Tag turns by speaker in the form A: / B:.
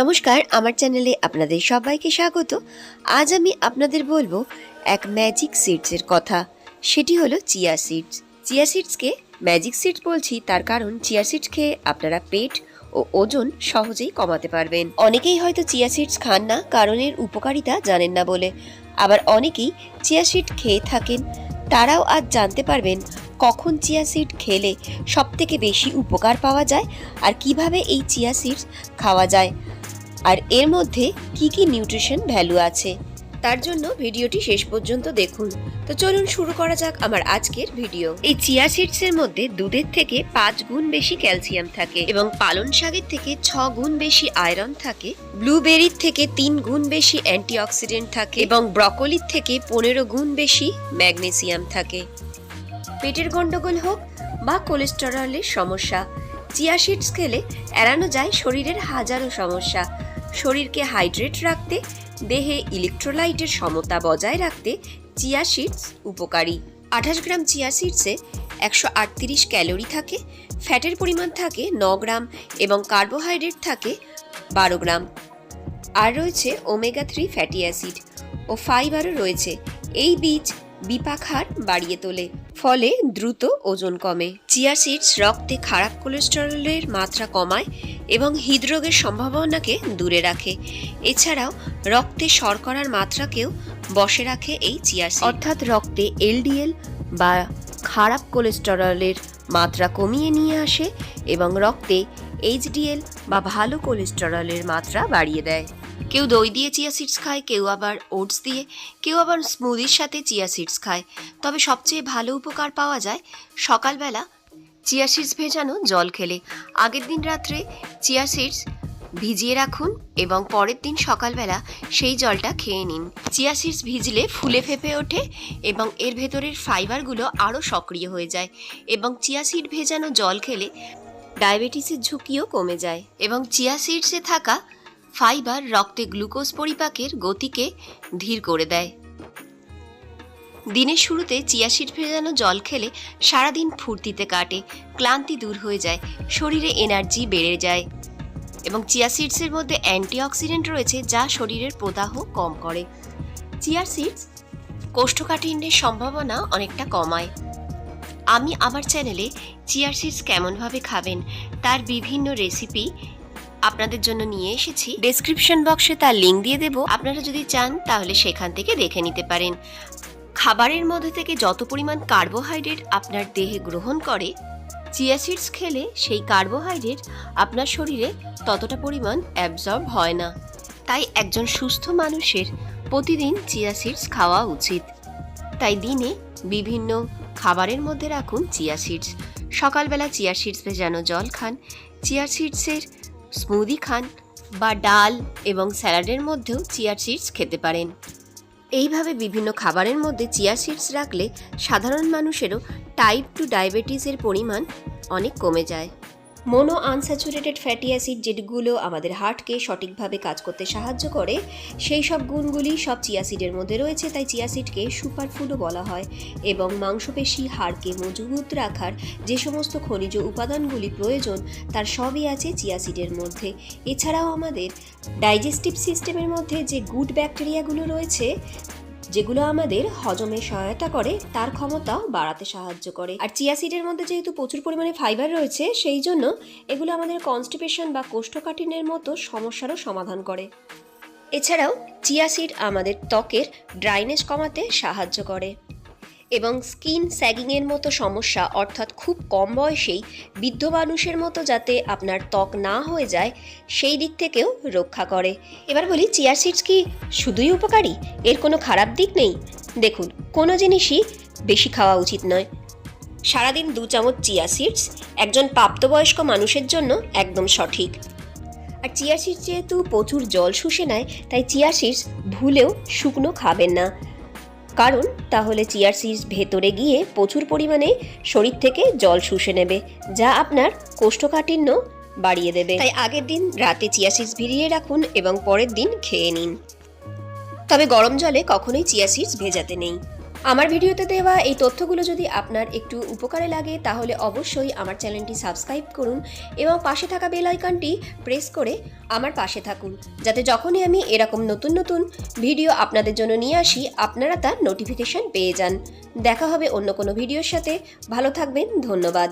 A: নমস্কার, আমার চ্যানেলে আপনাদের সবাইকে স্বাগত। আজ আমি আপনাদের বলব এক ম্যাজিক সিডসের কথা। সেটি হলো চিয়া সিডস চিয়া সিডসকে ম্যাজিক সিডস বলছি, তার কারণ চিয়া সিডস খেয়ে আপনারা পেট ও ওজন সহজেই কমাতে পারবেন। অনেকেই হয়তো চিয়া সিডস খান না কারণ এর উপকারিতা জানেন না বলে। আবার অনেকেই চিয়া সিড খেয়ে থাকেন, তারাও আজ জানতে পারবেন কখন চিয়া সিড খেলে সব থেকে বেশি উপকার পাওয়া যায় আর কীভাবে এই চিয়া সিডস খাওয়া যায়। আর এর মধ্যে কি কি নিউট্রিশন ভ্যালু আছে, তার জন্য ভিডিওটি শেষ পর্যন্ত দেখুন। তো চলুন শুরু করা যাক আমার আজকের ভিডিও। এই চিয়া সিডস এর মধ্যে দুধের থেকে পাঁচ গুণ বেশি ক্যালসিয়াম থাকে এবং পালন শাকের থেকে ছ গুণ বেশি আয়রন থাকে, ব্লুবেরির থেকে তিন গুণ বেশি অ্যান্টিঅক্সিডেন্ট থাকে এবং ব্রকলির থেকে পনেরো গুণ বেশি ম্যাগনেসিয়াম থাকে। পেটের গন্ডগোল হোক বা কোলেস্টেরলের সমস্যা, চিয়া সিডস খেলে এড়ানো যায় শরীরের হাজারো সমস্যা শরীরকে হাইড্রেট রাখতে, দেহে ইলেকট্রোলাইটের সমতা বজায় রাখতে চিয়া সিডস উপকারী। আঠাশ গ্রাম চিয়া সিডসে একশো আটত্রিশ ক্যালোরি থাকে, ফ্যাটের পরিমাণ থাকে ন গ্রাম এবং কার্বোহাইড্রেট থাকে বারো গ্রাম। আর রয়েছে ওমেগা থ্রি ফ্যাটি অ্যাসিড ও ফাইবারও রয়েছে। এই বীজ বিপাক হার বাড়িয়ে তোলে। ফলে দ্রুত ওজন কমে। চিয়া সিডস রক্তে খারাপ কোলেস্টেরলের মাত্রা কমায় এবং হৃদরোগের সম্ভাবনাকে দূরে রাখে। এছাড়াও রক্তে শর্করার মাত্রাকেও বসে রাখে এই চিয়া সিড। অর্থাৎ রক্তে এলডিএল বা খারাপ কোলেস্টেরলের মাত্রা কমিয়ে নিয়ে আসে এবং রক্তে এইচডিএল বা ভালো কোলেস্টেরলের মাত্রা বাড়িয়ে দেয়। কেউ দই দিয়ে চিয়া সিডস খায়, কেউ আবার ওটস দিয়ে, কেউ আবার স্মুদির সাথে চিয়া সিডস খায়। তবে সবচেয়ে ভালো উপকার পাওয়া যায় সকালবেলা চিয়া সিডস ভেজানো জল খেলে। আগের দিন রাত্রে চিয়া সিডস ভিজিয়ে রাখুন এবং পরের দিন সকালবেলা সেই জলটা খেয়ে নিন। চিয়া সিডস ভিজলে ফুলে ফেপে ওঠে এবং এর ভেতরের ফাইবারগুলো আরও সক্রিয় হয়ে যায় এবং চিয়া সিড ভেজানো জল খেলে ডায়াবেটিসের ঝুঁকিও কমে যায়। এবং চিয়া সিডসে থাকা ফাইবার রক্তে গ্লুকোজ পরিপাকের গতিকে ধীর করে দেয়। দিনের শুরুতে চিয়া চিয়াশিড ভেজানো জল খেলে সারাদিন ফুর্তিতে কাটে, ক্লান্তি দূর হয়ে যায়, শরীরে এনার্জি বেড়ে যায় এবং চিয়া সিডসের মধ্যে অ্যান্টিঅক্সিডেন্ট রয়েছে যা শরীরের প্রদাহ কম করে। চিয়া সিডস কোষ্ঠকাঠিন্যের সম্ভাবনা অনেকটা কমায়। আমি আমার চ্যানেলে চিয়া সিডস কেমনভাবে খাবেন, তার বিভিন্ন রেসিপি আপনাদের জন্য নিয়ে এসেছি। ডেসক্রিপশন বক্সে তার লিঙ্ক দিয়ে দেব। আপনারা যদি চান, তাহলে সেখান থেকে দেখে নিতে পারেন। খাবারের মধ্যে থেকে যত পরিমাণ কার্বোহাইড্রেট আপনার দেহে গ্রহণ করে চিয়া সিডস খেলে সেই কার্বোহাইড্রেট আপনার শরীরে ততটা পরিমাণ অ্যাবজর্ব হয় না। তাই একজন সুস্থ মানুষের প্রতিদিন চিয়া সিডস খাওয়া উচিত। তাই দিনে বিভিন্ন খাবারের মধ্যে রাখুন চিয়া সিডস সকালবেলা চিয়া সিডস ভেজানো জল খান। চিয়া সিডসের স্মুদি খান বা ডাল এবং স্যালাডের মধ্যেও চিয়া সিডস খেতে পারেন। এইভাবে বিভিন্ন খাবারের মধ্যে চিয়া সিডস রাখলে সাধারণ মানুষেরও টাইপ টু ডায়াবেটিসের পরিমাণ অনেক কমে যায়। মোনো আনস্যাচুরেটেড ফ্যাটি অ্যাসিড যেগুলো আমাদের হার্টকে সঠিকভাবে কাজ করতে সাহায্য করে, সেই সব গুণগুলি সব চিয়াসিডের মধ্যে রয়েছে, তাই চিয়াসিডকে সুপারফুডও বলা হয় এবং মাংসপেশি হাড়কে মজবুত রাখার যে সমস্ত খনিজ উপাদানগুলি প্রয়োজন, তার সবই আছে চিয়াসিডের মধ্যে। এছাড়াও আমাদের ডাইজেস্টিভ সিস্টেমের মধ্যে যে গুড ব্যাকটেরিয়াগুলো রয়েছে যেগুলো আমাদের হজমে সহায়তা করে, তার ক্ষমতাও বাড়াতে সাহায্য করে। আর চিয়া সিডের মধ্যে যেহেতু প্রচুর পরিমাণে ফাইবার রয়েছে, সেই জন্য এগুলো আমাদের কনস্টিপেশন বা কোষ্ঠকাঠিন্যের মতো সমস্যারও সমাধান করে। এছাড়াও, চিয়া সিড আমাদের ত্বকের ড্রাইনেস কমাতে সাহায্য করে। এবং স্কিন স্যাগিংয়ের মতো সমস্যা, অর্থাৎ খুব কম বয়সেই বৃদ্ধ মানুষের মতো যাতে আপনার ত্বক না হয়ে যায়, সেই দিক থেকেও রক্ষা করে। এবার বলি, চিয়া সিডস কি শুধুই উপকারী? এর কোনো খারাপ দিক নেই? দেখুন, কোনো জিনিসই বেশি খাওয়া উচিত নয়। সারাদিন দু চামচ চিয়া সিডস, একজন প্রাপ্তবয়স্ক মানুষের জন্য একদম সঠিক। আর চিয়া সিডস যেহেতু প্রচুর জল শুষে নেয়, তাই চিয়া সিডস ভুলেও শুকনো খাবেন না। কারণ তাহলে চিয়ার সিডস ভেতরে গিয়ে প্রচুর পরিমাণে শরীর থেকে জল শুষে নেবে, যা আপনার কোষ্ঠকাঠিন্য বাড়িয়ে দেবে। তাই আগের দিন রাতে চিয়া সিডস ভিড়িয়ে রাখুন এবং পরের দিন খেয়ে নিন। তবে গরম জলে কখনোই চিয়া সিডস ভেজাতে নেই। আমার ভিডিওতে দেওয়া এই তথ্যগুলো যদি আপনার একটু উপকারে লাগে, তাহলে অবশ্যই আমার চ্যানেলটি সাবস্ক্রাইব করুন এবং পাশে থাকা বেল আইকনটি প্রেস করে আমার পাশে থাকুন, যাতে যখনই আমি এরকম নতুন নতুন ভিডিও আপনাদের জন্য নিয়ে আসি, আপনারা তার নোটিফিকেশান পেয়ে যান। দেখা হবে অন্য কোনো ভিডিওর সাথে। ভালো থাকবেন, ধন্যবাদ।